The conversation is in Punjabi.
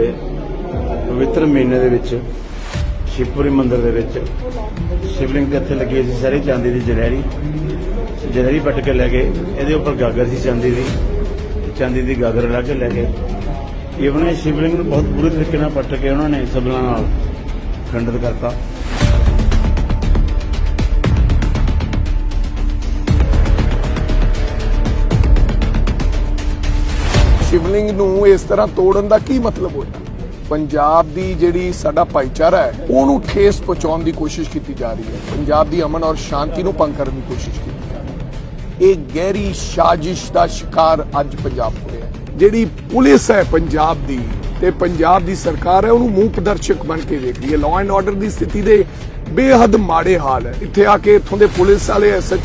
ਦੇ ਪਵਿੱਤਰ ਮਹੀਨੇ ਦੇ ਵਿੱਚ ਸ਼ਿਵਪੁਰੀ ਮੰਦਰ ਦੇ ਵਿੱਚ ਸ਼ਿਵਲਿੰਗ ਦੇ ਇੱਥੇ ਲੱਗੀ ਸੀ ਸਾਰੀ ਚਾਂਦੀ ਦੀ ਜਲੈਰੀ ਜਲੈਰੀ ਪੱਟ ਕੇ ਲੈ ਕੇ ਇਹਦੇ ਉੱਪਰ ਗਾਗਰ ਸੀ ਚਾਂਦੀ ਦੀ। ਚਾਂਦੀ ਦੀ ਗਾਗਰ ਲਾ ਕੇ ਲੈ ਗਏ। ਇਹ ਉਹਨੇ ਸ਼ਿਵਲਿੰਗ ਨੂੰ ਬਹੁਤ ਬੁਰੇ ਤਰੀਕੇ ਨਾਲ ਪੱਟ ਕੇ ਉਹਨਾਂ ਨੇ ਸਬਲਾਂ ਨਾਲ ਖੰਡਿਤ ਕਰਤਾ। ਸ਼ਿਵਲਿੰਗ ਨੂੰ ਇਸ ਤਰ੍ਹਾਂ ਤੋੜਨ ਦਾ ਕੀ ਮਤਲਬ ਹੋਇਆ? ਪੰਜਾਬ ਦੀ ਜਿਹੜੀ ਸਾਡਾ ਭਾਈਚਾਰਾ ਹੈ, ਉਹਨੂੰ ਠੇਸ ਪਹੁੰਚਾਉਣ ਦੀ ਕੋਸ਼ਿਸ਼ ਕੀਤੀ ਜਾ ਰਹੀ ਹੈ। ਪੰਜਾਬ ਦੀ ਅਮਨ ਔਰ ਸ਼ਾਂਤੀ ਨੂੰ ਭੰਗ ਕਰਨ ਦੀ ਕੋਸ਼ਿਸ਼ ਕੀਤੀ ਜਾ ਰਹੀ ਹੈ। ਇਹ ਗਹਿਰੀ ਸਾਜ਼ਿਸ਼ ਦਾ ਸ਼ਿਕਾਰ ਅੱਜ ਪੰਜਾਬ ਹੋਇਆ ਜਿਹੜੀ ਪੁਲਿਸ ਹੈ ਪੰਜਾਬ ਦੀ ਤੇ ਪੰਜਾਬ ਦੀ ਸਰਕਾਰ ਹੈ, ਉਹਨੂੰ ਮੂਕ ਪ੍ਰਦਰਸ਼ਕ ਬਣ ਕੇ ਵੇਖ ਰਹੀ ਹੈ। ਲਾਅ ਐਂਡ ਆਰਡਰ ਦੀ ਸਥਿਤੀ ਦੇ ਬੇਹੱਦ ਮਾੜੇ ਹਾਲ ਹੈ। ਇੱਥੇ ਆ ਕੇ ਇੱਥੋਂ ਦੇ ਪੁਲਿਸ ਵਾਲੇ ਐਸਐਚ